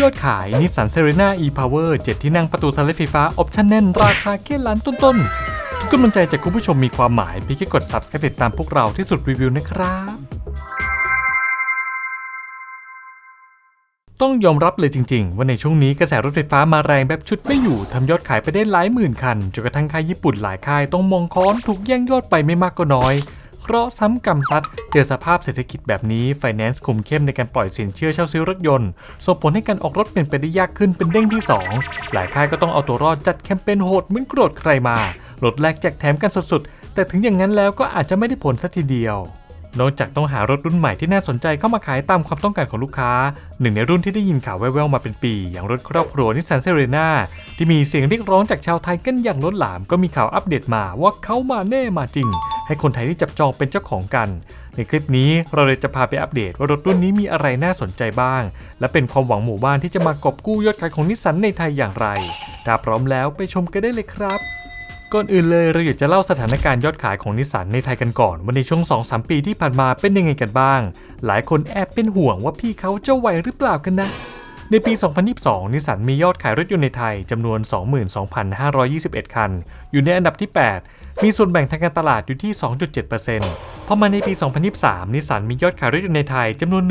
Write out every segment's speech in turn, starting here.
ยอดขายนิสสันเซเรนา e-power 7 ที่นั่งประตูสไลด์ไฟฟ้า ออปชั่นแน่น ราคาแค่ล้านต้นๆ ทุกกำลังใจจากคุณผู้ชมมีความหมายเพียงแค่กด subscribe ติดตามพวกเราที่สุดรีวิวนะครับต้องยอมรับเลยจริงๆ ว่าในช่วงนี้กระแสรถไฟฟ้ามาแรงแบบชุดไม่อยู่ทำยอดขายไปได้หลายหมื่นคันจนกระทั่งค่ายญี่ปุ่นหลายค่ายต้องมองค้อนถูกแย่งยอดไปไม่มากก็น้อย เคราะห์ซ้ำกรรมซัดเจอสภาพเศรษฐกิจแบบนี้ไฟแนนซ์คุมเข้มในการปล่อยสินเชื่อเช่าซื้อรถยนต์ ส่งผลให้การออกรถเป็นไปได้ยากขึ้นเป็นเด้งที่ 2 หลายค่ายก็ต้องเอาตัวรอดจัดแคมเปญโหดเหมือนโกรธใครมาลดแลกแจกแถมกันสุดๆ แต่ถึงอย่างนั้นแล้วก็อาจจะไม่ได้ผลสัทีเดียว นอกจากต้องหารถรุ่นใหม่ที่น่าสนใจเข้ามาขายตามความต้องการของลูกค้า หนึ่งในรุ่นที่ได้ยินข่าวแว่วๆมาเป็นปี อย่างรถครอบครัวนิสสันเซเรนาที่มีเสียงเรียกร้องจากชาวไทยกันอย่างล้นหลามก็มีข่าวอัปเดตมาว่าเขามาแน่มาจริง ให้คนไทยที่จับจองเป็นเจ้าของกัน ในคลิปนี้เราเลยจะพาไปอัปเดตว่ารถรุ่นนี้มีอะไรน่าสนใจบ้าง และเป็นความหวังหมู่บ้านที่จะมากอบกู้ยอดขายของนิสสันในไทยอย่างไรถ้าพร้อมแล้วไปชมกันได้เลยครับ ก่อนอื่นเลยเราอยากจะเล่าสถานการณ์ยอดขายของนิสสันในไทยกันก่อนว่าในช่วง 2-3 ปีที่ผ่านมาเป็นยังไงกันบ้าง หลายคนแอบเป็นห่วงว่าพี่เขาจะไหวหรือเปล่ากันนะ ในปี 2022 นิสสันมียอดขายรถยนต์ในไทยจำนวน 22,521 คัน อยู่ในอันดับที่ 8 มีส่วนแบ่งทางการตลาดอยู่ที่ 2.7%พอมาในปี 2023 นิสสันมียอดขายรถยนต์ในไทยจำนวน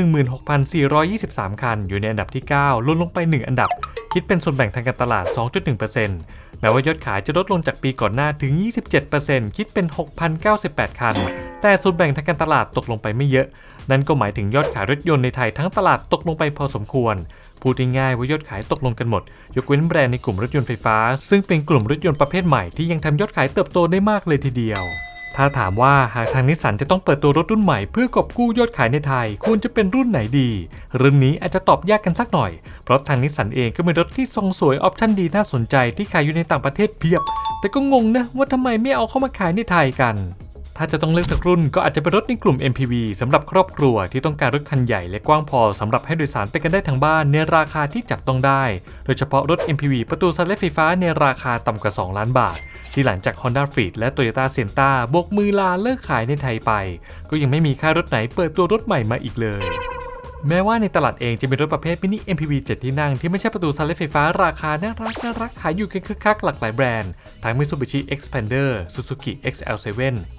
16,423 คัน อยู่ในอันดับที่ 9 ลดลงไป 1 อันดับ คิดเป็นส่วนแบ่งทางการตลาด 2.1%แม้ว่ายอดขายจะลดลงจากปีก่อนหน้าถึง 27%คิดเป็น 6,098 คัน แต่ส่วนแบ่งทางการตลาดตกลงไปไม่เยอะ นั่นก็หมายถึงยอดขายรถยนต์ในไทยทั้งตลาดตกลงไปพอสมควร พูดง่ายๆว่ายอดขายตกลงกันหมด ยกเว้นแบรนด์ในกลุ่มรถยนต์ไฟฟ้า ซึ่งเป็นกลุ่มรถยนต์ประเภทใหม่ที่ยังทำยอดขายเติบโตได้มากเลยทีเดียว ถ้าถามว่าหากทางนิสสันจะต้องเปิดตัวรถรุ่นใหม่เพื่อกอบกู้ยอดขายในไทยควรจะเป็นรุ่นไหนดีเรื่องนี้อาจจะตอบยากกันสักหน่อย เพราะทางนิสสันเองก็มีรถที่ทรงสวยออปชั่นดีน่าสนใจที่ขายอยู่ในต่างประเทศเพียบ แต่ก็งงนะว่าทำไมไม่เอาเข้ามาขายในไทยกัน ถ้าจะต้องเลือกสักรุ่นก็อาจจะเป็นรถในกลุ่ม MPV สำหรับครอบครัวที่ต้องการรถคันใหญ่และกว้างพอสำหรับให้โดยสารไปกันได้ทั้งบ้านในราคาที่จับต้องได้ โดยเฉพาะรถ MPV ประตูสันเลไฟฟ้าในราคาต่ำกว่า 2 ล้านบาท ที่หลังจาก Honda f e e d และ Toyota s e n t a บกมือลาเลิกขายในไทยไป ก็ยังไม่มีค่ายรถไหนเปิดตัวรถใหม่มาอีกเลย แม้ว่าในตลาดเองจะมีรถประเภทมินิ MPV 7 ที่นั่ง ที่ไม่ใช่ประตูสไลด์ไฟฟ้าราคาน่ารักน่ารักขายอยู่กันคึกคักหลากหลายแบรนด์ ทั้ง Mitsubishi Xpander Suzuki XL7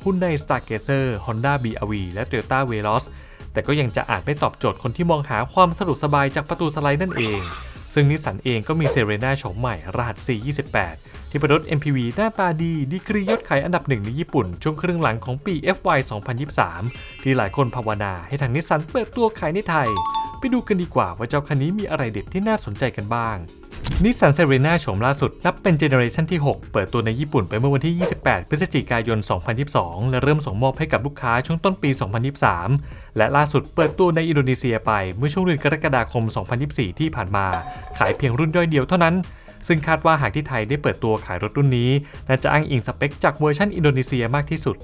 Hyundai Stargazer Honda BRV และ Toyota Veloz แต่ก็ยังจะอาจไม่ตอบโจทย์คนที่มองหาความสะดวกสบายจากประตูสไลด์นั่นเอง ซึ่งนิสสันเองก็มีเซเรนาโฉมใหม่รหัส C28 ที่เป็นรถ MPV หน้าตาดี ดีกรียอดขายอันดับหนึ่งในญี่ปุ่น ช่วงครึ่งหลังของปี FY 2023 ที่หลายคนภาวนาให้ทางนิสสันเปิดตัวขายในไทย ไปดูกันดีกว่าว่าเจ้าคันนี้มีอะไรเด็ดที่น่าสนใจกันบ้าง นิสสันเซเรนาโฉมล่าสุด นับเป็นเจเนอเรชันที่ 6 เปิดตัวในญี่ปุ่นไปเมื่อวันที่ 28 พฤศจิกายน 2022 และเริ่มส่งมอบให้กับลูกค้าช่วงต้นปี 2023 และล่าสุดเปิดตัวในอินโดนีเซียไปเมื่อช่วงเดือนกรกฎาคม 2024 ที่ผ่านมา ขายเพียงรุ่นย่อยเดียวเท่านั้น ซึ่งคาดว่าหากที่ไทยได้เปิดตัวขายรถรุ่นนี้น่าจะอ้างอิงสเปคจากเวอร์ชันอินโดนีเซียมากที่สุด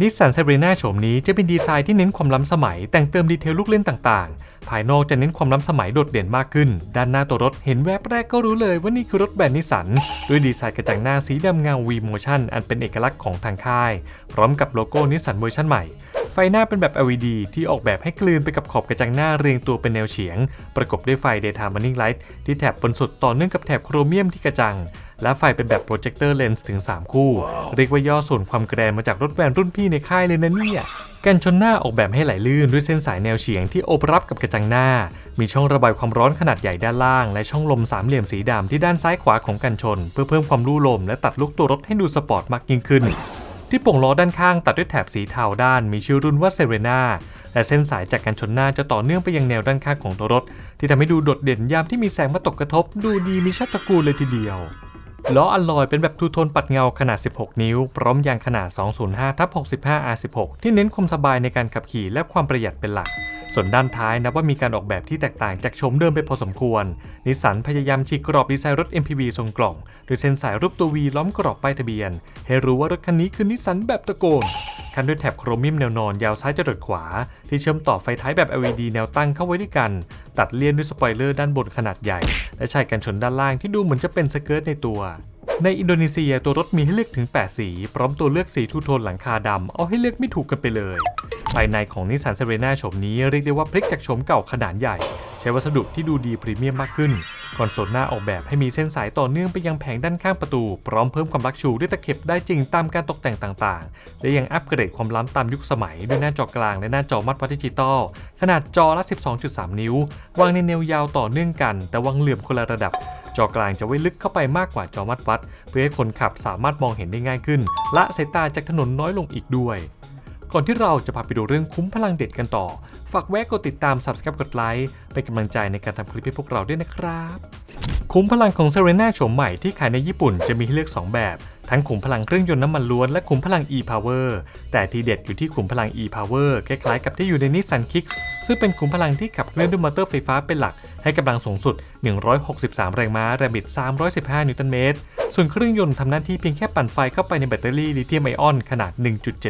นิสสันเซเรน่าโฉมนี้จะเป็นดีไซน์ที่เน้นความล้ำสมัย แต่งเติมดีเทลลูกเล่นต่างๆ ภายนอกจะเน้นความล้ำสมัยโดดเด่นมากขึ้น ด้านหน้าตัวรถเห็นแวบแรกก็รู้เลยว่านี่คือรถแบรนด์นิสสัน ด้วยดีไซน์กระจังหน้าสีดำเงา V Motion อันเป็นเอกลักษณ์ของทางค่าย พร้อมกับโลโก้นิสสันเวอร์ชันใหม่ ไฟหน้าเป็นแบบ LED ที่ออกแบบให้กลืนไปกับขอบกระจังหน้าเรียงตัวเป็นแนวเฉียง ประกอบด้วยไฟ Daytime Running Light ที่แถบบนสุดต่อเนื่องกับแถบโครเมียมที่กระจัง และไฟเป็นแบบโปรเจคเตอร์เลนส์ถึง 3 คู่ เรียกว่าย่อส่วนความแกรนมาจากรถแวนรุ่นพี่ในค่ายเลยนะเนี่ยกันชนหน้าออกแบบให้ไหลลื่นด้วยเส้นสายแนวเฉียงที่โอบรับกับกระจังหน้า มีช่องระบายความร้อนขนาดใหญ่ด้านล่าง และช่องลมสามเหลี่ยมสีดำที่ด้านซ้ายขวาของกันชน เพื่อเพิ่มความลู่ลมและตัดลุกตัวรถให้ดูสปอร์ตมากยิ่งขึ้น ที่โป่งล้อด้านข้างตัดด้วยแถบสีเทาด้าน มีชื่อรุ่นว่าเซเรนาและเส้นสายจากกันชนหน้าจะต่อเนื่องไปยังแนวด้านข้างของตัวรถ ที่ทำให้ดูโดดเด่นยามที่มีแสงมาตกกระทบ ดูดีมีชาติตระกูลเลยทีเดียว ล้ออัลลอยเป็นแบบทูโทนปัดเงาขนาด 16 นิ้ว พร้อมยางขนาด 205 ทับ65 R16 ที่เน้นความสบายในการขับขี่และความประหยัดเป็นหลัก ส่วนด้านท้ายนับว่ามีการออกแบบที่แตกต่างจากโฉมเดิมไปพอสมควร นิสสันพยายามฉีกกรอบดีไซน์รถ MPV ทรงกล่องโดยเส้นสายรูปตัว V ล้อมกรอบป้ายทะเบียน ให้รู้ว่ารถคันนี้คือนิสสันแบบตะโกนคันด้วยแถบโครเมียมแนวนอนยาวซ้ายจรดขวา ที่เชื่อมต่อไฟท้ายแบบ LED แนวตั้งเข้าไว้ด้วยกัน ตัดเลี่ยนด้วยสปอยเลอร์ด้านบนขนาดใหญ่ และชายกันชนด้านล่างที่ดูเหมือนจะเป็นสเกิร์ตในตัว ในอินโดนีเซียตัวรถมีให้เลือกถึง 8 สี พร้อมตัวเลือกสีทูโทนหลังคาดำเอาให้เลือกไม่ถูกกันไปเลย ภายในของนิสสันเซเรนาโฉมนี้เรียกได้ว่าพลิกจากโฉมเก่าขนาดใหญ่ ใช้วัสดุที่ดูดีพรีเมียมมากขึ้น คอนโซลหน้าออกแบบให้มีเส้นสายต่อเนื่องไปยังแผงด้านข้างประตู พร้อมเพิ่มความลักชูด้วยตะเข็บได้จริงตามการตกแต่งต่างๆ และยังอัปเกรดความล้ำตามยุคสมัย ด้วยหน้าจอกลางและหน้าจอมัดวัดดิจิตอลขนาดจอละ 12.3 นิ้ว วางในแนวยาวต่อเนื่องกัน แต่วางเหลื่อมคนละระดับ จอกลางจะไว้ลึกเข้าไปมากกว่าจอมัดวัด เพื่อให้คนขับสามารถมองเห็นได้ง่ายขึ้น และสายตาจากถนนน้อยลงอีกด้วย ก่อนที่เราจะพาไปดูเรื่องคุ้มพลังเด็ดกันต่อ ฝากแวะกดติดตาม Subscribe กดไลค์เป็นกำลังใจในการทำคลิปให้พวกเราด้วยนะครับ คุ้มพลังของเซเรน่าโฉมใหม่ที่ขายในญี่ปุ่นจะมีให้เลือก 2 แบบ ทั้งขุมพลังเครื่องยนต์น้ำมันล้วนและขุมพลัง e-power แต่ที่เด็ดอยู่ที่ขุมพลัง e-power คล้ายๆกับที่อยู่ใน Nissan Kicks ซึ่งเป็นขุมพลังที่ขับเคลื่อนด้วยมอเตอร์ไฟฟ้าเป็นหลัก ให้กำลังสูงสุด 163 แรงม้าแรงบิด 315 นิวตันเมตร ส่วนเครื่องยนต์ทำหน้าที่เพียงแค่ปั่นไฟเข้าไปในแบตเตอรี่ลิเธียมไอออนขนาด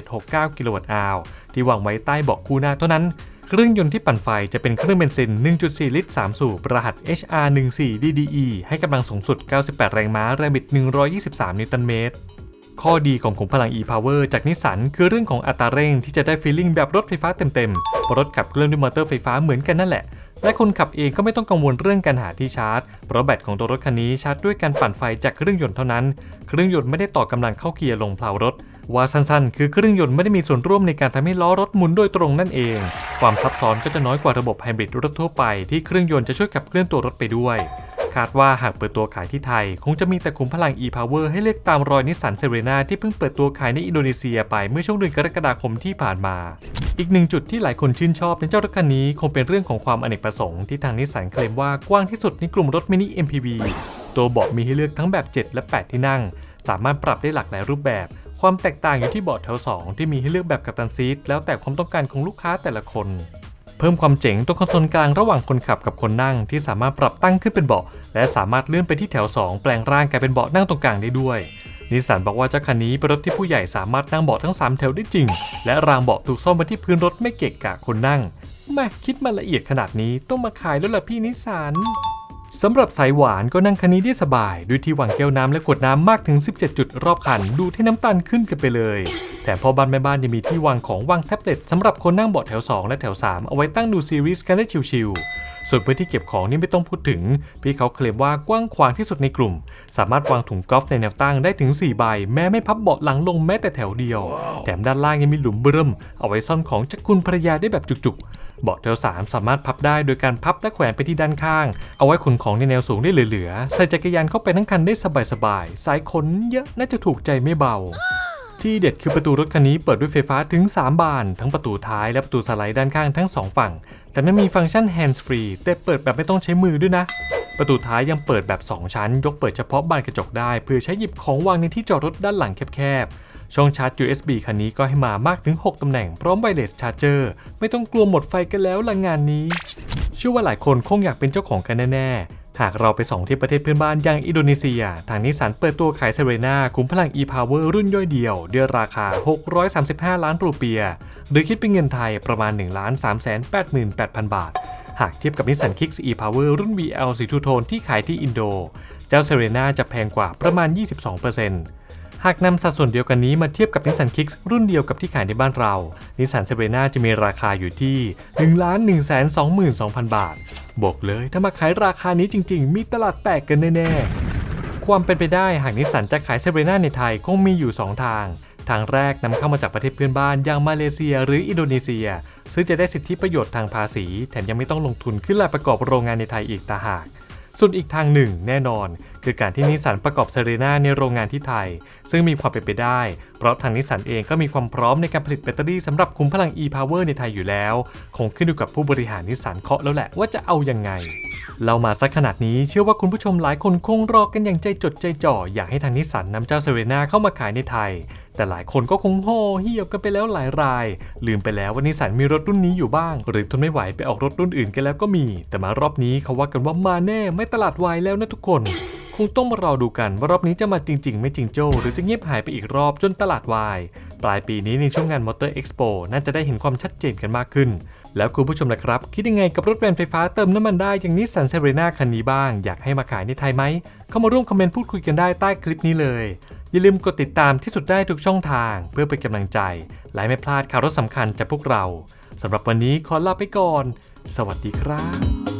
1.769 กิโลวัตต์อาวที่วางไว้ใต้เบาะคู่หน้าเท่านั้น เครื่องยนต์ที่ปั่นไฟจะเป็นเครื่องเบนซิน 1.4 ลิตร 3 สูบ รหัส HR14DDE ให้กำลังสูงสุด 98 แรงม้า แรงบิด 123 นิวตันเมตร ข้อดีของขุมพลัง e-power จากนิสสันคือเรื่องของอัตราเร่งที่จะได้ฟีลลิ่งแบบรถไฟฟ้าเต็มๆเพราะรถขับเคลื่อนด้วยมอเตอร์ไฟฟ้าเหมือนกันนั่นแหละ และคนขับเองก็ไม่ต้องกังวลเรื่องการหาที่ชาร์จ เพราะแบตของตัวรถคันนี้ชาร์จด้วยการปั่นไฟจากเครื่องยนต์เท่านั้น เครื่องยนต์ไม่ได้ต่อกำลังเข้าเกียร์ลงเพลารถ ว่าสั้นๆ คือเครื่องยนต์ไม่ได้มีส่วนร่วมในการทำให้ล้อรถหมุนโดยตรงนั่นเอง ความซับซ้อนก็จะน้อยกว่าระบบไฮบริดรถทั่วไปที่เครื่องยนต์จะช่วยขับเคลื่อนตัวรถไปด้วย คาดว่าหากเปิดตัวขายที่ไทย คงจะมีแต่ขุมพลัง e-power ให้เลือกตามรอยนิสสันเซเรนาที่เพิ่งเปิดตัวขายในอินโดนีเซียไปเมื่อช่วงเดือนกรกฎาคมที่ผ่านมาอีกหนึ่งจุดที่หลายคนชื่นชอบในเจ้ารถคันนี้คงเป็นเรื่องของความอเนกประสงค์ที่ทางนิสสันเคลมว่ากว้างที่สุดในกลุ่มรถมินิ MPV ตัวเบาะมีให้เลือกทั้งแบบ 7 และ 8 ที่นั่ง สามารถปรับได้หลากหลายรูปแบบ ความแตกต่างอยู่ที่เบาะแถว 2 ที่มีให้เลือกแบบกัปตันซีทแล้วแต่ความต้องการของลูกค้าแต่ละคน เพิ่มความเจ๋งตรงคอนโซลกลางระหว่างคนขับกับคนนั่งที่สามารถปรับตั้งขึ้นเป็นเบาะและสามารถเลื่อนไปที่แถว 2 แปลงร่างกลายเป็นเบาะนั่งตรงกลางได้ด้วยนิสสันบอกว่าเจ้าคันนี้เป็นรถที่ผู้ใหญ่สามารถนั่งเบาะทั้ง 3 แถวได้จริง และรางเบาะถูกซ่อมไว้ที่พื้นรถไม่เกะกะคนนั่งแม่คิดมาละเอียดขนาดนี้ต้องมาขายแล้วล่ะพี่นิสสัน สำหรับสายหวานก็นั่งคันนี้ได้สบายด้วยที่วางแก้วน้ำและขวดน้ำมากถึง 17 จุดรอบคัน ดูที่น้ำตาลขึ้นกันไปเลยแถมพอบ้านแม่บ้านยังมีที่วางของวางแท็บเล็ตสำหรับคนนั่งเบาะแถว 2 และแถว 3 เอาไว้ตั้งดูซีรีส์กันได้ชิวๆส่วนพื้นที่เก็บของนี่ไม่ต้องพูดถึง พี่เขาเคลมว่ากว้างขวางที่สุดในกลุ่ม สามารถวางถุงกอล์ฟในแนวตั้งได้ถึง 4 ใบ แม้ไม่พับเบาะหลังลงแม้แต่แถวเดียว แถมด้านล่างยังมีหลุมเบิ่มเอาไว้ซ่อนของจากคุณภรรยาได้แบบจุกๆ เบาะแถว3สามารถพับได้โดยการพับและแขวนไปที่ด้านข้าง เอาไว้ขนของในแนวสูงได้เหลือๆ ใส่จักรยานเข้าไปทั้งคันได้สบายๆ สายขนเยอะน่าจะถูกใจไม่เบาที่เด็ดคือประตูรถคันนี้เปิดด้วยไฟฟ้าถึง 3 บาน ทั้งประตูท้ายและประตูสไลด์ด้านข้างทั้ง 2 ฝั่ง แต่ไม่มีฟังก์ชัน hands free แต่เปิดแบบไม่ต้องใช้มือด้วยนะ ประตูท้ายยังเปิดแบบ 2 ชั้น ยกเปิดเฉพาะบานกระจกได้ เพื่อใช้หยิบของวางในที่จอดรถด้านหลังแคบๆ ช่องชาร์จ USB คันนี้ก็ให้มามากถึง 6 ตำแหน่งพร้อมไวเลสชาร์เจอร์ไม่ต้องกลัวหมดไฟกันแล้วละงานนี้ เชื่อว่าหลายคนคงอยากเป็นเจ้าของกันแน่หากเราไปส่องที่ประเทศเพื่อนบ้านอย่างอินโดนีเซีย ทางนิสสันเปิดตัวขายเซเรนาคุ้มพลัง e-power รุ่นย่อยเดียวด้วยราคา 635 ล้านรูเปีย หรือคิดเป็นเงินไทยประมาณ 1 3 8 8 0 0 0 บาท หากเทียบกับนิสสัน Kicks e-power รุ่น VL สีทูโทนที่ขายที่อินโด จ้าเซเรนาจะแพงกว่าประมาณ 22%หากนำสัดส่วนเดียวกันนี้มาเทียบกับ Nissan Kicks รุ่นเดียวกับที่ขายในบ้านเรา Nissan s e r e n a จะมีราคาอยู่ที่ 1 1 2 2 2 0 0 0 บาท บอกเลยถ้ามาขายราคานี้จริง ๆ มีตลาดแตกกันแน่ๆ ความเป็นไปได้หากนิสสันจะขายเซเรนาในไทยคงมีอยู่ 2 ทางทางแรกนำเข้ามาจากประเทศเพื่อนบ้านอย่างมาเลเซียหรืออินโดนีเซีย ซึ่งจะได้สิทธิประโยชน์ทางภาษี แถมยังไม่ต้องลงทุนขึ้นลายประกอบโรงงานในไทยอีกต่าหาก ส่วนอีกทางหนึ่งแน่นอน คือการที่นิสสันประกอบเซเรนาในโรงงานที่ไทย ซึ่งมีความเป็นไปได้ ราะทางนิสสันเองก็มีความพร้อมในการผลิตแบตเตอรี่สำหรับคุมพลัง e-power ในไทยอยู่แล้ว คงขึ้นอยู่กับผู้บริหารนิสสันเคาะแล้วแหละว่าจะเอายังไง เรามาสักขนาดนี้เชื่อว่าคุณผู้ชมหลายคนคงรอกันอย่างใจจดใจจ่อ อยากให้ทางนิสสันนำเจ้าเซเรนาเข้ามาขายในไทย แต่หลายคนก็คงห่เหี่ยวกันไปแล้วหลายราย ลืมไปแล้วว่านิสสันมีรถรุ่นนี้อยู่บ้าง หรือทนไม่ไหวไปออกรถรุ่นอื่นกันแล้วก็มี แต่มารอบนี้เขาว่ากันว่ามาแน่ไม่ตลาดวายแล้วนะทุกคน คงต้องมารอดูกันว่ารอบนี้จะมาจริง ๆ ไม่จริงโจ้ หรือจะเงียบหายไปอีกรอบจนตลาดวาย ปลายปีนี้ในช่วงงาน Motor Expo น่าจะได้เห็นความชัดเจนกันมากขึ้น แล้วคุณผู้ชมล่ะครับ คิดยังไงกับรถแวนไฟฟ้าเติมน้ำมันได้อย่างนิสสันเซเรนาคันนี้บ้าง อยากให้มาขายในไทยไหม เข้ามาร่วมคอมเมนต์พูดคุยกันได้ใต้คลิปนี้เลย อย่าลืมกดติดตามที่สุดได้ทุกช่องทาง เพื่อเป็นกำลังใจ และไม่พลาดข่าวรถสำคัญจากพวกเราสำหรับวันนี้ขอลาไปก่อน สวัสดีครับ